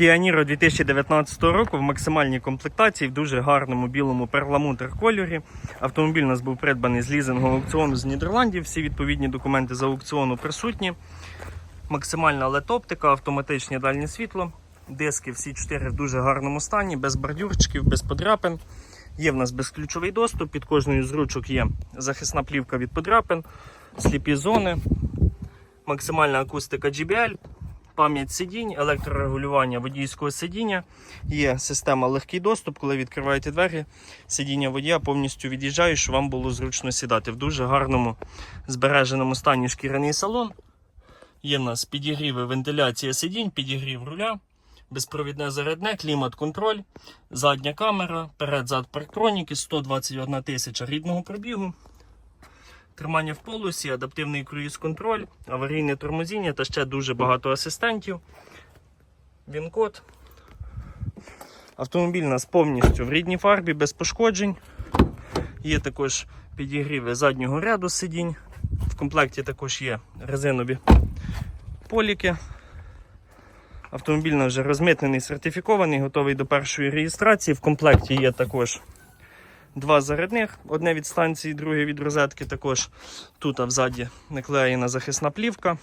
Niro 2019 року в максимальній комплектації в дуже гарному білому перламутр кольорі. Автомобіль у нас був придбаний з лізингового аукціону з Нідерландів. Всі відповідні документи з аукціону присутні. Максимальна LED-оптика, автоматичне дальнє світло. Диски всі чотири в дуже гарному стані, без бордюрчиків, без подряпин. Є в нас безключовий доступ. Під кожною з ручок є захисна плівка від подряпин, сліпі зони, максимальна акустика GBL, пам'ять сидінь, електрорегулювання водійського сидіння. Є система легкий доступ, коли відкриваєте двері, сидіння водія повністю від'їжджає, щоб вам було зручно сідати. В дуже гарному збереженому стані шкіряний салон. Є в нас підігріви, вентиляція сидінь, підігрів руля, безпровідне зарядне, клімат-контроль, задня камера, перед-зад парктроніки, 121 тисяча рідного пробігу. Тримання в полосі, адаптивний круїз-контроль, аварійне тормозіння та ще дуже багато асистентів. Він-код. Автомобіль у нас повністю в рідній фарбі, без пошкоджень. Є також підігріви заднього ряду сидінь. В комплекті також є резинові поліки. Автомобіль вже розмитнений, сертифікований, готовий до першої реєстрації. В комплекті є також два зарядних, одне від станції, друге від розетки. Також тут а взаді наклеєна захисна плівка.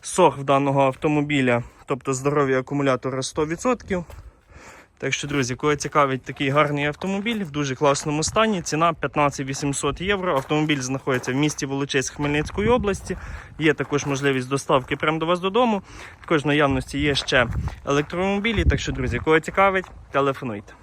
Сох в даного автомобіля, тобто здоров'я акумулятора 100%. Так що, друзі, кого цікавить такий гарний автомобіль в дуже класному стані, ціна 15 800 євро. Автомобіль знаходиться в місті Волочиськ Хмельницької області. Є також можливість доставки прямо до вас додому. Також в наявності є ще електромобілі. Так що, друзі, кого цікавить, телефонуйте.